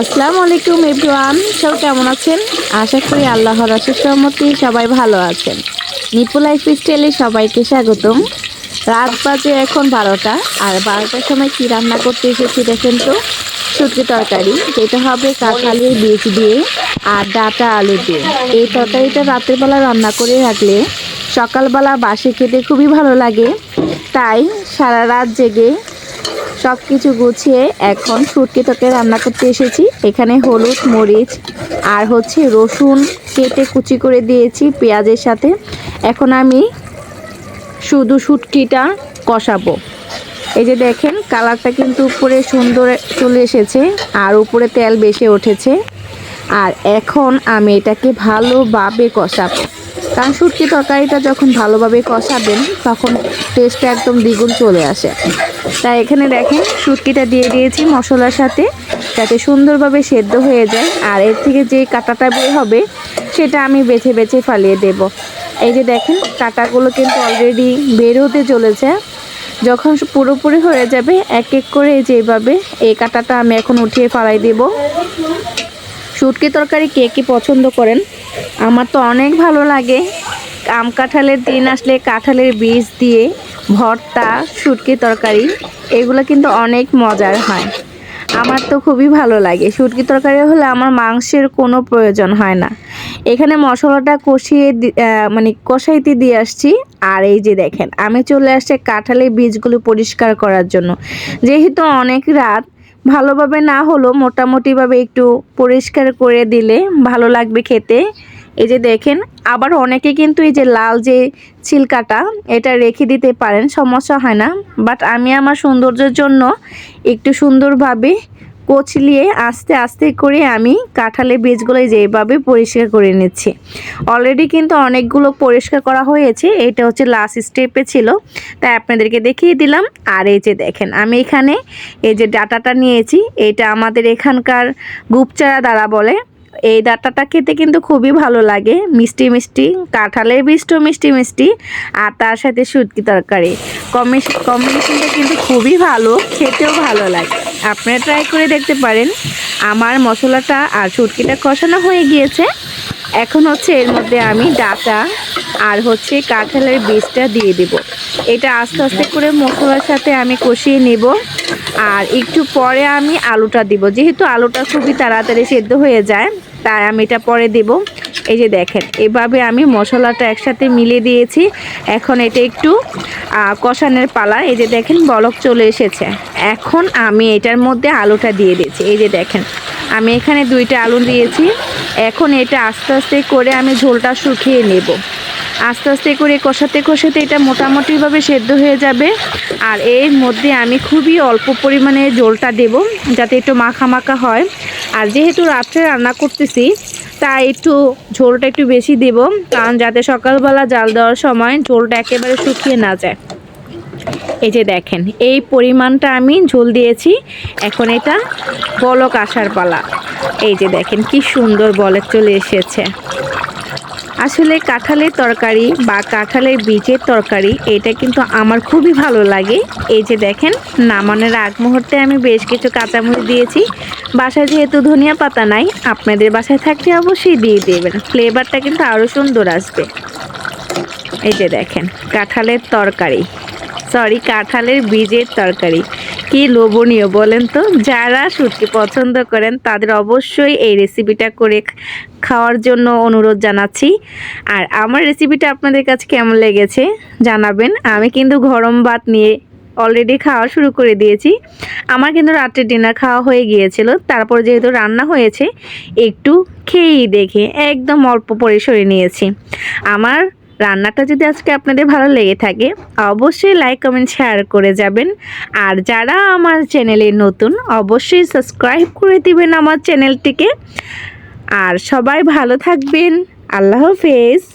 আসসালামু আলাইকুম এভরিওয়ান সব কেমন আছেন? আশা করি আল্লাহর অশেষ সহমতি সবাই ভালো আছেন। নিপু লাইফ স্টাইলে সবাইকে স্বাগতম। রাত বাজে এখন বারোটা, আর বারোটার সময় কি রান্না করতে এসেছি দেখেন তো? শুটকি তরকারি, যেটা হবে কাঁঠালের বীজ দিয়ে, আর ডাটা আলু দিয়ে। এই তরকারিটা রাতের বেলা রান্না করে রাখলে সকালবেলা বাসি খেতে খুবই ভালো লাগে। তাই সারা রাত জেগে সব কিছু গুছিয়ে এখন শুটকি তরকারি রান্না করতে এসেছি। এখানে হলুদ, মরিচ আর হচ্ছে রসুন কেটে কুচি করে দিয়েছি পেঁয়াজের সাথে। এখন আমি শুধু শুটকিটা কষাবো। এই যে দেখেন, কালারটা কিন্তু উপরে সুন্দর চলে এসেছে আর উপরে তেল বেশি উঠেছে। আর এখন আমি এটাকে ভালোভাবে কষাবো। কারণ শুটকি তরকারিটা যখন ভালোভাবে কষাবেন, তখন টেস্টটা একদম দ্বিগুণ চলে আসে। তাই এখানে দেখেন শুটকিটা দিয়ে দিয়েছি মশলার সাথে, যাতে সুন্দরভাবে সেদ্ধ হয়ে যায়। আর এর থেকে যে কাঁটাটা বের হবে, সেটা আমি বেছে বেছে ফালিয়ে দেব। এই যে দেখেন, কাঁটাগুলো কিন্তু অলরেডি বের হতে চলেছে। যখন পুরোপুরি হয়ে যাবে, এক এক করে এই যে এইভাবে এই কাঁটাটা আমি এখন উঠিয়ে ফালাই দেব। শুটকি তরকারি কে কী পছন্দ করেন আমার তো অনেক ভালো লাগে। আম কাঁঠালের দিন আসলে কাঁঠালের বীজ দিয়ে ভর্তা, শুটকি তরকারি, এগুলো কিন্তু অনেক মজার হয়। আমার তো খুবই ভালো লাগে। শুটকি তরকারি হলে আমার মাংসের কোনো প্রয়োজন হয় না। এখানে মশলাটা কষিয়ে মানে কষাইতে দিয়ে আসছি। আর এই যে দেখেন, আমি চলে আসছে কাঁঠালের বীজগুলো পরিষ্কার করার জন্য। যেহেতু অনেক রাত, ভালোভাবে না হলেও মোটামুটিভাবে একটু পরিষ্কার করে দিলে ভালো লাগবে খেতে। এই যে দেখেন, আবার অনেকে কিন্তু এই যে লাল যে ছিলকাটা, এটা রেখে দিতে পারেন, সমস্যা হয় না। বাট আমি আমার সৌন্দর্যের জন্য একটু সুন্দরভাবে কচলিয়ে আস্তে আস্তে করে আমি কাঁঠালের বীজগুলো যেভাবে পরিষ্কার করে নিচ্ছি। অলরেডি কিন্তু অনেকগুলো পরিষ্কার করা হয়েছে, এটা হচ্ছে লাস্ট স্টেপে ছিল। তাই আপনাদেরকে দেখিয়ে দিলাম। আর এই যে দেখেন, আমি এখানে এই যে ডাটাটা নিয়েছি, এটা আমাদের এখানকার গুপচারা দ্বারা বলে। এই ডাটাটা খেতে কিন্তু খুবই ভালো লাগে। মিষ্টি মিষ্টি, কাঁঠালের বীজটাও মিষ্টি মিষ্টি, আর তার সাথে শুটকি তরকারি। কম্বিনেশনটা কিন্তু খুবই ভালো, খেতেও ভালো লাগে। আপনারা ট্রাই করে দেখতে পারেন। আমার মশলাটা আর শুটকিটা কষানো হয়ে গিয়েছে। এখন হচ্ছে এর মধ্যে আমি ডাটা আর হচ্ছে কাঁঠালের বীজটা দিয়ে দেব। এটা আস্তে আস্তে করে মশলার সাথে আমি কষিয়ে নেব। আর একটু পরে আমি আলুটা দিব। যেহেতু আলুটা খুবই তাড়াতাড়ি সেদ্ধ হয়ে যায়, তাই আমি এটা পরে দেব। এই যে দেখেন, এভাবে আমি মশলাটা একসাথে মিলে দিয়েছি। এখন এটা একটু কষানের পালা। এই যে দেখেন, বলক চলে এসেছে। এখন আমি এটার মধ্যে আলুটা দিয়ে দিয়েছি। এই যে দেখেন, আমি এখানে দুইটা আলু দিয়েছি। এখন এটা আস্তে আস্তে করে আমি ঝোলটা শুকিয়ে নেব। আস্তে আস্তে করে কষাতে কষাতে এটা মোটামুটিভাবে সেদ্ধ হয়ে যাবে। আর এর মধ্যে আমি খুবই অল্প পরিমাণে জলটা দেব, যাতে একটু মাখা মাখা হয়। আর যেহেতু রাত্রে রান্না করতেছি, তাই একটু ঝোলটা একটু বেশি দেব, কারণ যাতে সকালবেলা জাল দেওয়ার সময় ঝোলটা একেবারে শুকিয়ে না যায়। এই যে দেখেন, এই পরিমাণটা আমি ঝোল দিয়েছি। এখন এটা বলক আসার পালা। এই যে দেখেন, কি সুন্দর বলক চলে এসেছে। আসলে কাঁঠালের তরকারি বা কাঁঠালের বীজের তরকারি, এটা কিন্তু আমার খুবই ভালো লাগে। এই যে দেখেন, নামানোর আগ মুহূর্তে আমি বেশ কিছু কাঁচামরিচ দিয়েছি। বাসায় যেহেতু ধনিয়া পাতা নাই, আপনাদের বাসায় থাকলে অবশ্যই দিয়ে দেবেন। ফ্লেভারটা কিন্তু আরও সুন্দর আসবে। এই যে দেখেন, কাঁঠালের তরকারি। সরি, কাঁঠালের বীজের তরকারি। কি লোভনীয় বলেন তো? যারা শুটকি পছন্দ করেন, তাদের অবশ্যই এই রেসিপিটা করে খাওয়ার জন্য অনুরোধ জানাচ্ছি। আর আমার রেসিপিটা আপনাদের কাছে কেমন লেগেছে জানাবেন। আমি কিন্তু গরম ভাত নিয়ে অলরেডি খাওয়া শুরু করে দিয়েছি। আমার কিন্তু রাত্রে ডিনার খাওয়া হয়ে গিয়েছিল। তারপর যেহেতু রান্না হয়েছে, একটু খেয়েই দেখে একদম অল্প পরিসরে নিয়েছি। আমার রান্নাটা যদি আজকে আপনাদের ভালো লেগে থাকে, অবশ্যই লাইক কমেন্ট শেয়ার করে যাবেন। আর যারা আমার চ্যানেলে নতুন, অবশ্যই সাবস্ক্রাইব করে দিবেন আমার চ্যানেলটিকে। আর সবাই ভালো থাকবেন। আল্লাহ হাফেজ।